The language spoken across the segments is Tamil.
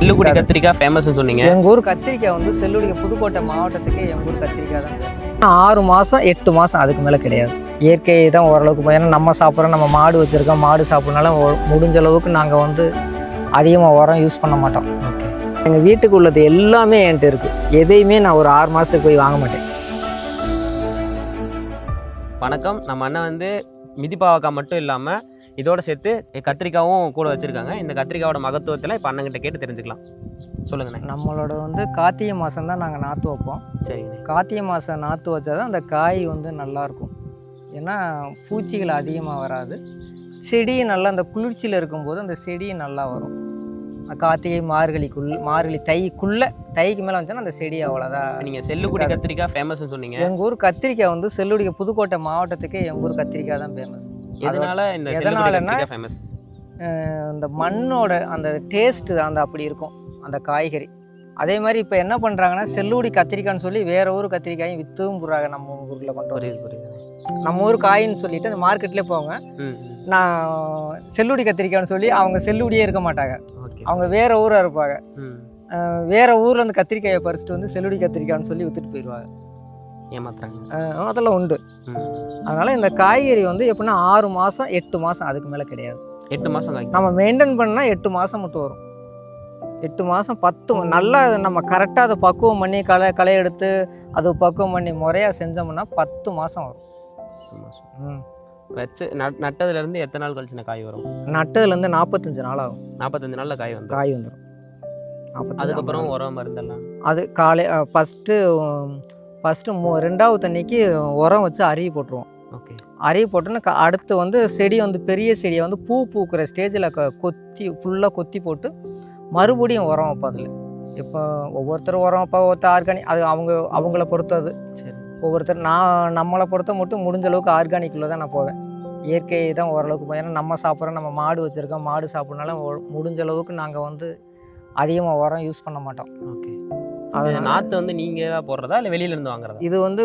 செல்லுக்குடி கத்திரிக்காய் ஃபேமஸ்னு சொன்னீங்க. எங்கள் ஊர் கத்திரிக்காய் வந்து செல்லுடைய புதுக்கோட்டை மாவட்டத்துக்கு எங்கள் ஊர் கத்திரிக்காய் தான். ஆறு மாதம் எட்டு மாதம் அதுக்கு மேலே கிடையாது. இயற்கை தான் ஓரளவுக்கு ஏன்னா நம்ம சாப்பிட்றோம் நம்ம மாடு வச்சுருக்கோம் மாடு சாப்பிட்றனால ஒ- முடிஞ்ச அளவுக்கு நாங்கள் வந்து அதிகமாக உரம் யூஸ் பண்ண மாட்டோம். ஓகே எங்கள் வீட்டுக்கு உள்ளது எல்லாமே என்கிட்ட இருக்குது எதையுமே நான் ஒரு ஆறு மாதத்துக்கு போய் வாங்க மாட்டேன். வணக்கம். நம்ம அண்ணன் வந்து மிதிப்பாவக்காய் மட்டும் இல்லாமல் இதோட சேர்த்து கத்திரிக்காவும் கூட வச்சுருக்காங்க. இந்த கத்திரிக்காவோட மகத்துவத்தில் இப்போ அண்ணங்கிட்ட கேட்டு தெரிஞ்சுக்கலாம். சொல்லுங்கண்ணே. நம்மளோட வந்து கார்த்திகை மாதம் தான் நாங்கள் நாற்று வைப்போம். சரிங்கண்ணே. கார்த்திகை மாதம் நாற்று வச்சா தான் அந்த காய் வந்து நல்லாயிருக்கும் ஏன்னா பூச்சிகள் அதிகமாக வராது. செடி நல்லா அந்த குளிர்ச்சியில் இருக்கும்போது அந்த செடி நல்லா வரும். கார்த்திகை மார்கழிக்குள் மார்கழி தைக்குள்ளே தைக்கு மேலே வந்துச்சுன்னா அந்த செடி அவ்வளோதான் நீங்கள் செல்லுக்குடி கத்திரிக்காய் ஃபேமஸ்னு சொன்னீங்க. எங்கள் ஊர் கத்திரிக்காய் வந்து செல்லுடைய புதுக்கோட்டை மாவட்டத்துக்கு எங்கள் ஊர் கத்திரிக்காய் தான் ஃபேமஸ் எதனால இந்த எதனாலன்னா- ஃபேமஸ் இந்த மண்ணோட அந்த டேஸ்ட்டு அந்த அப்படி இருக்கும் அந்த காய்கறி. அதே மாதிரி இப்போ என்ன பண்ணுறாங்கன்னா செல்லுடி கத்திரிக்காய்னு சொல்லி வேற ஊர் கத்திரிக்காயும் விற்றவும் போடுறாங்க நம்ம ஊரில் கொண்டு வர நம்ம ஊர் காயின்னு சொல்லிட்டு அந்த மார்க்கெட்லேயே போவாங்க நான் செல்லுடி கத்திரிக்காய்னு சொல்லி அவங்க செல்லுடியே இருக்க மாட்டாங்க. அவங்க வேற ஊராக இருப்பாங்க. வேற ஊர்ல இருந்து கத்திரிக்காயை பறிச்சுட்டு வந்து செல்லுடி கத்திரிக்காய்னு சொல்லி வித்துட்டு போயிடுவாங்க. ஏமாத்துறாங்க. அதெல்லாம் உண்டு. அதனால இந்த காய்கறி வந்து எப்படின்னா ஆறு மாதம் எட்டு மாதம் அதுக்கு மேலே கிடையாது. எட்டு மாதம் நம்ம மெயின்டைன் பண்ணால் எட்டு மாதம் மட்டும் வரும். எட்டு மாதம் பத்து நல்லா நம்ம கரெக்டாக அதை பக்குவம் பண்ணி களை களை எடுத்து அது பக்குவம் பண்ணி முறையாக செஞ்சோம்னா பத்து மாதம் வரும். ம். வச்சு நட் நட்டதுலேருந்து எத்தனை நாள் கழிச்சு காய் வரும்? நட்டதுலேருந்து நாற்பத்தஞ்சு நாள் ஆகும் நாற்பத்தஞ்சு நாளில் காய் வந்துடும் காய் வந்துடும் அதுக்கப்புறம் உரம் மருந்தெல்லாம்? அது காலை ஃபஸ்ட்டு ஃபஸ்ட்டு மூ ரெண்டாவது தண்ணிக்கு உரம் வச்சு அருவி போட்டுருவோம். ஓகே. அருவி போட்டோன்னா அடுத்து வந்து செடி வந்து பெரிய செடியை வந்து பூ பூக்கிற ஸ்டேஜில் கொத்தி ஃபுல்லாக கொத்தி போட்டு மறுபடியும் உரம் வைப்போம் அதில். இப்போ ஒவ்வொருத்தர் உரம் வைப்பா ஒருத்தர் ஆர்கானிக் அது அவங்க அவங்கள பொறுத்தது. சரி. ஒவ்வொருத்தர் நான் நம்மளை பொறுத்த மட்டும் முடிஞ்ச அளவுக்கு ஆர்கானிக்கில் தான் நான் போவேன். இயற்கை தான் ஓரளவுக்கு போய் ஏன்னா நம்ம சாப்பிட்றோம் நம்ம மாடு வச்சுருக்கோம் மாடு சாப்பிட்றனால ஒ- முடிஞ்ச அளவுக்கு நாங்கள் வந்து அதிகமாக உரம் யூஸ் பண்ண மாட்டோம். ஓகே. அதனால நாற்று வந்து நீங்கள் தான் போடுறதா? இல்லை வெளியிலேருந்து வாங்குறதா? இது வந்து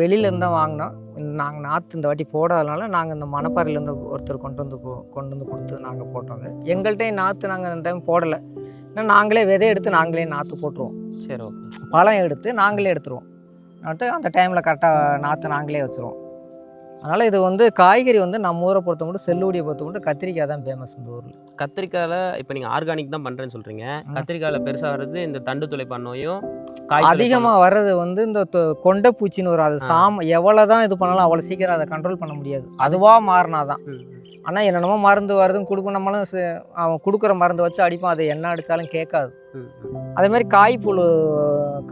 வெளியிலேருந்து தான் வாங்கினோம். நாங்கள் நாற்று இந்த வாட்டி போடாதனால நாங்கள் இந்த மணப்பாறையிலேருந்து ஒருத்தர் கொண்டு வந்து கொண்டு வந்து கொடுத்து நாங்கள் போட்டோங்க எங்கள்கிட்டயும் நாற்று நாங்கள் இந்த டைம் போடலை. ஏன்னா நாங்களே விதை எடுத்து நாங்களே நாற்று போட்டுருவோம். சரி ஓகே. பழம் எடுத்து நாங்களே எடுத்துருவோம். நட்டு அந்த டைமில் கரெக்டாக நாற்று நாங்களே வச்சுருவோம். அதனால் இது வந்து காய்கறி வந்து நம்ம ஊரை பொறுத்த மட்டும் செல்லுடியை பொறுத்த மட்டும் கத்திரிக்காய் தான் ஃபேமஸ் இந்த ஊரில். கத்திரிக்காயில் இப்போ நீங்கள் ஆர்கானிக் தான் பண்ணுறேன்னு சொல்கிறீங்க. கத்திரிக்காயில் பெருசாக வர்றது இந்த தண்டு துளைப்பா நோயும் அதிகமாக வர்றது வந்து இந்த கொண்டை பூச்சின்னு வரும் அது. சாம எவ்வளோ தான் இது பண்ணாலும் அவ்வளோ சீக்கிரம் அதை கண்ட்ரோல் பண்ண முடியாது. அதுவாக மாறினா தான். ஆனால் என்னென்னமோ மருந்து வருதுன்னு கொடுக்கும் நம்மளும் அவன் கொடுக்குற மருந்து வச்சு அடிப்பான் அது என்ன அடித்தாலும் கேட்காது. அதே மாதிரி காய்ப்புழு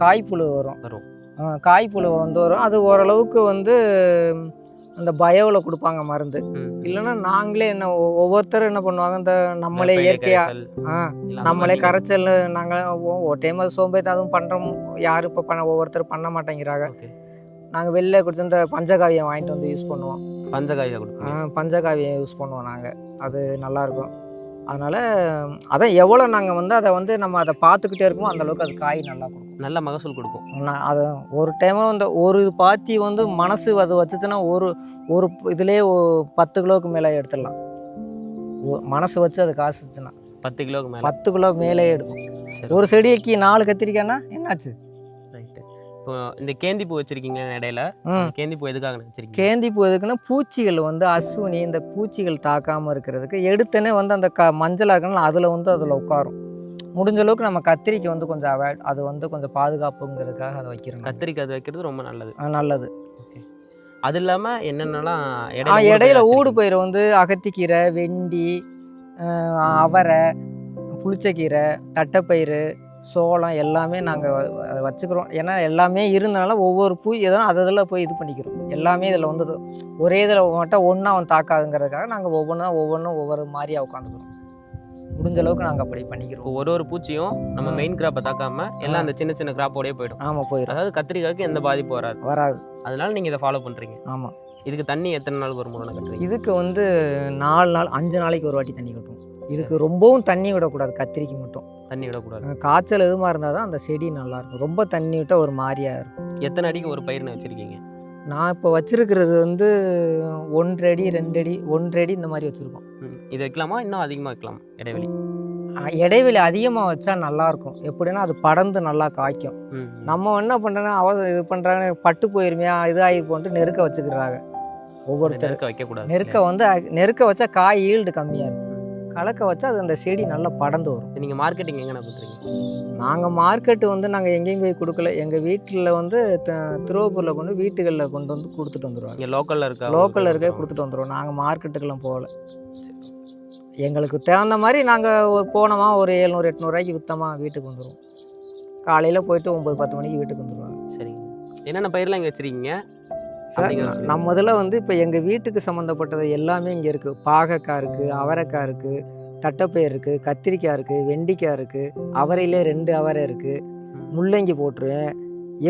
காய்ப்புழு வரும். வரும். காய்ப்புழு வந்து வரும். அது ஓரளவுக்கு வந்து அந்த பயோவில் கொடுப்பாங்க மருந்து. இல்லைன்னா நாங்களே என்ன ஒவ்வொருத்தரும் என்ன பண்ணுவாங்க இந்த நம்மளே இயற்கையாக ஆ நம்மளே கரைச்சல் நாங்கள் ஒரு டைம் அது சோம்பேறி அதுவும் பண்ணுறோம் யாரும் இப்போ பண்ண ஒவ்வொருத்தர் பண்ண மாட்டேங்கிறாங்க. நாங்கள் வெளில குடிச்சு இந்த பஞ்சகாவியம் வாங்கிட்டு வந்து யூஸ் பண்ணுவோம். கொடுப்பீங்க. பஞ்சகாவியம் யூஸ் பண்ணுவோம் நாங்கள் அது நல்லாயிருக்கும் அதனால் அதான் எவ்வளோ நாங்கள் வந்து அதை வந்து நம்ம அதை பார்த்துக்கிட்டே இருக்கோமோ அந்த அளவுக்கு அது காய் நல்லா கொடுக்கும். நல்ல மகசூல் கொடுக்கும். நான் அது ஒரு டைமும் இந்த ஒரு பாத்தி வந்து மனசு அது வச்சுச்சுன்னா ஒரு ஒரு இதுலேயே பத்து கிலோவுக்கு மேலே எடுத்துடலாம். மனசு வச்சு அது காசுச்சுன்னா. பத்து கிலோவுக்கு மேலே. பத்து கிலோ மேலே எடுக்கும். ஒரு செடிக்கு நாலு கத்திரிக்காய்னா என்னாச்சு? இப்போ இந்த கேந்தி பூ வச்சிருக்கீங்க இடையில கேந்தி பூ எதுக்காக வச்சிருக்கீங்க? கேந்தி பூ எதுக்குன்னா பூச்சிகள் வந்து அஸ்வினி இந்த பூச்சிகள் தாக்காமல் இருக்கிறதுக்கு எடுத்தனே வந்து அந்த க மஞ்சளாக இருக்கனால அதில் வந்து அதில் உட்காரும். முடிஞ்ச அளவுக்கு நம்ம கத்திரிக்காய் வந்து கொஞ்சம் அவாய்ட் அது வந்து கொஞ்சம் பாதுகாப்புங்கிறதுக்காக அதை வைக்கிறோம் கத்திரிக்காய் அது வைக்கிறது ரொம்ப நல்லது. நல்லது. அது இல்லாம என்னென்னலாம் இடையில ஊடு? பயிர் வந்து அகத்திக்கீரை வெண்டி அவரை புளிச்சக்கீரை தட்டைப்பயிறு சோளம் எல்லாமே நாங்கள் வச்சுக்கிறோம். ஏன்னா எல்லாமே இருந்தனால ஒவ்வொரு பூ ஏதோ அது இதில் போய் இது பண்ணிக்கிறோம். எல்லாமே இதில் வந்து ஒரே இதில் மட்டும் ஒன்றா அவன் தாக்காதுங்கிறதுக்காக நாங்கள் ஒவ்வொன்றா ஒவ்வொன்றும் ஒவ்வொரு மாதிரியாக உட்காந்துக்கிறோம். முடிஞ்ச அளவுக்கு நாங்கள் அப்படி பண்ணிக்கிறோம். ஒரு ஒரு பூச்சியும் நம்ம. மெயின் கிராப்பை தாக்காம எல்லாம் அந்த சின்ன சின்ன கிராப்போடயே போயிடும். ஆமாம் போயிடும். அதாவது கத்திரிக்காய்க்கு எந்த பாதிப்பும் வராது. வராது. அதனால நீங்க இதை ஃபாலோ பண்றீங்க. ஆமாம் இதுக்கு தண்ணி எத்தனை நாளுக்கு ஒரு முறை கட்டுறீங்க? இதுக்கு வந்து நாலு நாள் அஞ்சு நாளைக்கு ஒரு வாட்டி தண்ணி கட்டுவோம். இதுக்கு ரொம்பவும் தண்ணி விடக்கூடாது கத்திரிக்கு மட்டும். தண்ணி விடக்கூடாது. காய்ச்சல் எதுவுமா இருந்தால் தான் அந்த செடி நல்லா இருக்கும் ரொம்ப தண்ணி விட்டால் ஒரு மாதிரியா இருக்கும். எத்தனை அடிக்கு ஒரு பயிர்னு வச்சிருக்கீங்க? நான் இப்போ வச்சிருக்கிறது வந்து ஒன்றரை அடி ரெண்டு அடி ஒன்றரை அடி இந்த மாதிரி வச்சுருக்கோம். இது வைக்கலாமா? இன்னும் அதிகமாக வைக்கலாம் இடைவெளி. இடைவெளி அதிகமாக வச்சா நல்லாயிருக்கும். எப்படின்னா அது படர்ந்து நல்லா காய்க்கும். நம்ம என்ன பண்ணுறோன்னா அவ இது பண்ணுறாங்க பட்டு போயிருமையா இது ஆகிருப்போன்ட்டு நெருக்க வச்சுக்கிறாங்க. ஒவ்வொருத்தர் நெருக்க வைக்கக்கூடாது. நெருக்க வந்து நெருக்க வச்சா காய் ஈல்டு கம்மியாக இருக்கும். கலக்க வச்சா அது அந்த செடி நல்லா படர்ந்து வரும். நீங்கள் மார்க்கெட்டிங் எங்கண்ணா பண்ணுறீங்க நாங்கள் மார்க்கெட்டு வந்து நாங்கள் எங்கேயும் போய் கொடுக்கல. எங்கள் வீட்டில் வந்து த- திருவப்பூரில் கொண்டு வீட்டுகளில் கொண்டு வந்து கொடுத்துட்டு வந்துடுவாங்க இங்கே லோக்கலில் இருக்கா? லோக்கலில் இருக்க கொடுத்துட்டு வந்துடுவோம் நாங்கள் மார்க்கெட்டுக்கெல்லாம் போகல. எங்களுக்கு தகுந்த மாதிரி நாங்கள் ஒரு போனோமா ஒரு எழுநூறு எட்நூறுவாய்க்கு விற்றோமா வீட்டுக்கு வந்துடுவோம் காலையில் போயிட்டு ஒம்பது பத்து மணிக்கு வீட்டுக்கு வந்துடுவாங்க சரிங்க. என்னென்ன பயிரெலாம் இங்கே வச்சுருக்கீங்க? சார். நம்ம இதில் வந்து இப்போ எங்கள் வீட்டுக்கு சம்மந்தப்பட்டது எல்லாமே இங்கே இருக்குது பாகக்காய் இருக்குது அவரைக்காய் இருக்குது தட்டைப்பயிர் இருக்குது கத்திரிக்காய் இருக்குது வெண்டிக்காய் இருக்குது அவரையிலே ரெண்டு அவரை இருக்குது முள்ளங்கி போட்டுருவேன்.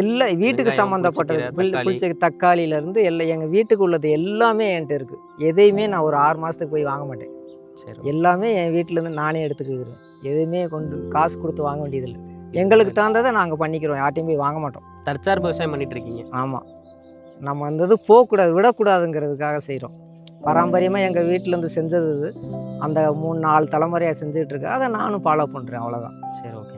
எல்லா வீட்டுக்கு சம்மந்தப்பட்டது. புளிச்ச தக்காளியிலேருந்து எல்லாம் எங்கள் வீட்டுக்கு உள்ளது எல்லாமே என்கிட்ட இருக்குது எதையுமே நான் ஒரு ஆறு மாதத்துக்கு போய் வாங்க மாட்டேன். சரி எல்லாமே என் வீட்டிலேருந்து நானே எடுத்துக்கிக்கிறேன் எதுவுமே கொண்டு காசு கொடுத்து வாங்க வேண்டியதில்லை. எங்களுக்கு தகுந்ததை நாங்கள் பண்ணிக்கிறோம். யார்ட்டையும் போய் வாங்க மாட்டோம். தற்சார்பு விவசாயம் பண்ணிட்டு இருக்கீங்க. ஆமாம் நம்ம அந்த இது போகக்கூடாது விடக்கூடாதுங்கிறதுக்காக செய்கிறோம் பாரம்பரியமாக எங்கள் வீட்டிலேருந்து செஞ்சது அந்த மூணு நாலு தலைமுறையாக செஞ்சுட்டு இருக்கு. அதை நானும் ஃபாலோ பண்ணுறேன் அவ்வளோதான் சரி ஓகே